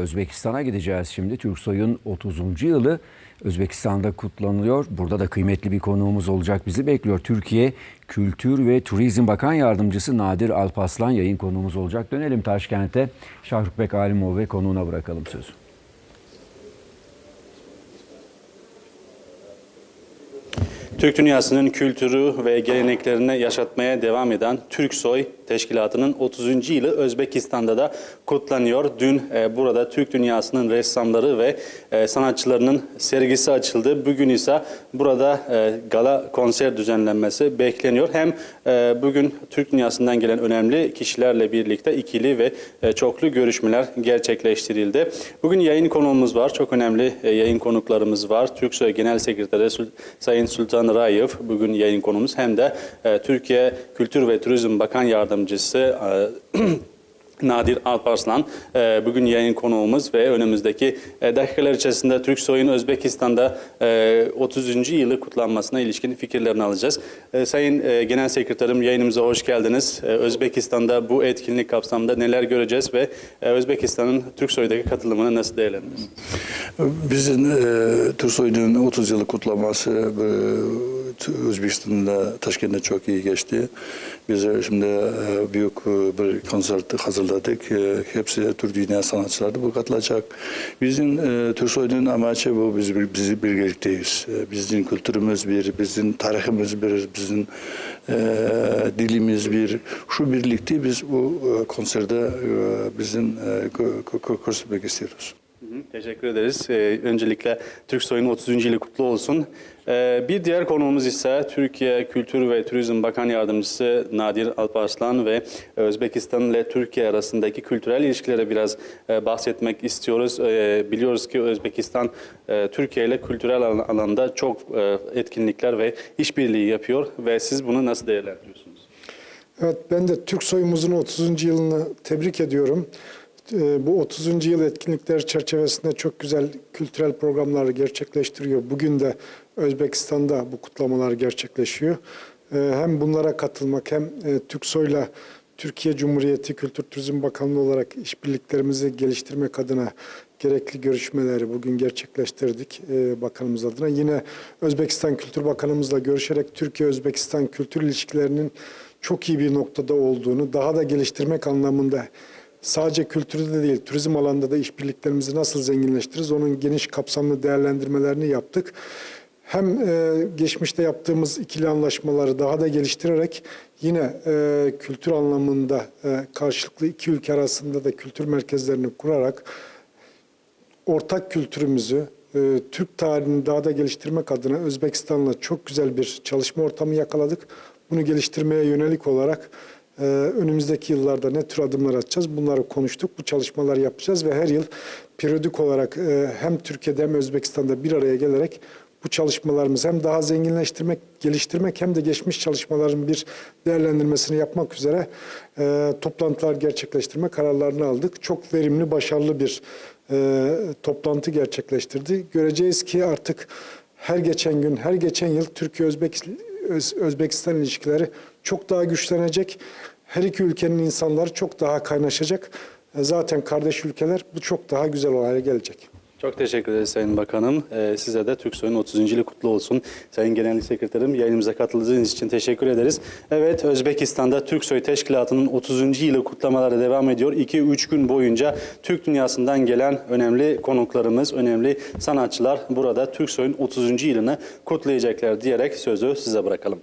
Özbekistan'a gideceğiz şimdi. Türksoy'un 30. yılı Özbekistan'da kutlanıyor. Burada da kıymetli bir konuğumuz olacak. Bizi bekliyor. Türkiye Kültür ve Turizm Bakan Yardımcısı Nadir Alpaslan yayın konuğumuz olacak. Dönelim Taşkent'e. Şahrukbek Alimov ve konuğuna bırakalım sözü. Türk dünyasının kültürü ve geleneklerini yaşatmaya devam eden Türksoy Teşkilatı'nın 30. yılı Özbekistan'da da kutlanıyor. Dün e, burada Türk dünyasının ressamları ve e, sanatçılarının sergisi açıldı. Bugün ise burada e, gala konser düzenlenmesi bekleniyor. Hem e, bugün Türk dünyasından gelen önemli kişilerle birlikte ikili ve e, çoklu görüşmeler gerçekleştirildi. Bugün yayın konuğumuz var. Çok önemli e, yayın konuklarımız var. Türksoy Genel Sekreteri Sayın Sultan Rayev bugün yayın konuğumuz. Hem de e, Türkiye Kültür ve Turizm Bakan Yardımcısı e, Nadir Alparslan e, bugün yayın konuğumuz ve önümüzdeki e, dakikalar içerisinde Türksoy'un Özbekistan'da e, 30. yılı kutlanmasına ilişkin fikirlerini alacağız. E, Sayın e, Genel Sekreterim yayınımıza hoş geldiniz. E, Özbekistan'da bu etkinlik kapsamında neler göreceğiz ve e, Özbekistan'ın Türksoy'daki katılımını nasıl değerlendiriyoruz? Bizim e, Türksoy'un 30 yılı kutlaması e, Özbekistan'da, Taşkent'te çok iyi geçti. Biz e, şimdi e, büyük e, bir konser hazırladık. E, hepsi Türk dünya sanatçıları bu katılacak. Bizim e, Türksoy'un amacı bu, biz bir- bizi birlikteyiz. E, bizim kültürümüz bir, bizim tarihimiz bir, bizim e, dilimiz bir. Şu birlikte biz bu e, konserde e, bizim e, konuşmak istiyoruz. Teşekkür ederiz. Ee, öncelikle Türksoy'un 30. yılı kutlu olsun. Ee, bir diğer konuğumuz ise Türkiye Kültür ve Turizm Bakan Yardımcısı Nadir Alparslan ve Özbekistan ile Türkiye arasındaki kültürel ilişkilere biraz e, bahsetmek istiyoruz. Ee, biliyoruz ki Özbekistan e, Türkiye ile kültürel al- alanda çok e, etkinlikler ve işbirliği yapıyor ve siz bunu nasıl değerlendiriyorsunuz? Evet, ben de Türk soyumuzun 30. yılını tebrik ediyorum. Ee, Bu 30. yıl etkinlikler çerçevesinde çok güzel kültürel programlar gerçekleştiriyor. Bugün de Özbekistan'da bu kutlamalar gerçekleşiyor. Ee, Hem bunlara katılmak hem e, Türk soyla Türkiye Cumhuriyeti Kültür Turizm Bakanlığı olarak işbirliklerimizi geliştirmek adına gerekli görüşmeleri bugün gerçekleştirdik e, bakanımız adına. Yine Özbekistan Kültür Bakanımızla görüşerek Türkiye-Özbekistan kültür ilişkilerinin çok iyi bir noktada olduğunu, daha da geliştirmek anlamında sadece kültürde de değil, turizm alanında da işbirliklerimizi nasıl zenginleştiririz, onun geniş kapsamlı değerlendirmelerini yaptık. Hem e, geçmişte yaptığımız ikili anlaşmaları daha da geliştirerek yine e, kültür anlamında e, karşılıklı iki ülke arasında da kültür merkezlerini kurarak ortak kültürümüzü, e, Türk tarihini daha da geliştirmek adına Özbekistan'la çok güzel bir çalışma ortamı yakaladık. Bunu geliştirmeye yönelik olarak e, önümüzdeki yıllarda ne tür adımlar atacağız bunları konuştuk. Bu çalışmalar yapacağız ve her yıl periyodik olarak e, hem Türkiye'de hem Özbekistan'da bir araya gelerek bu çalışmalarımızı hem daha zenginleştirmek, geliştirmek hem de geçmiş çalışmaların bir değerlendirmesini yapmak üzere e, toplantılar gerçekleştirme kararlarını aldık. Çok verimli, başarılı bir e, toplantı gerçekleştirdi. Göreceğiz ki artık her geçen gün, her geçen yıl Türkiye-Özbek Öz- Özbekistan ilişkileri çok daha güçlenecek. Her iki ülkenin insanları çok daha kaynaşacak. Zaten kardeş ülkeler bu çok daha güzel hale gelecek. Çok teşekkür ederiz Sayın Bakanım. Ee, size de Türksoy'un 30. yılı kutlu olsun. Sayın Genel Sekreterim yayınımıza katıldığınız için teşekkür ederiz. Evet Özbekistan'da Türksoy Teşkilatı'nın 30. yılı kutlamaları devam ediyor. 2-3 gün boyunca Türk dünyasından gelen önemli konuklarımız, önemli sanatçılar burada Türksoy'un 30. yılını kutlayacaklar diyerek sözü size bırakalım.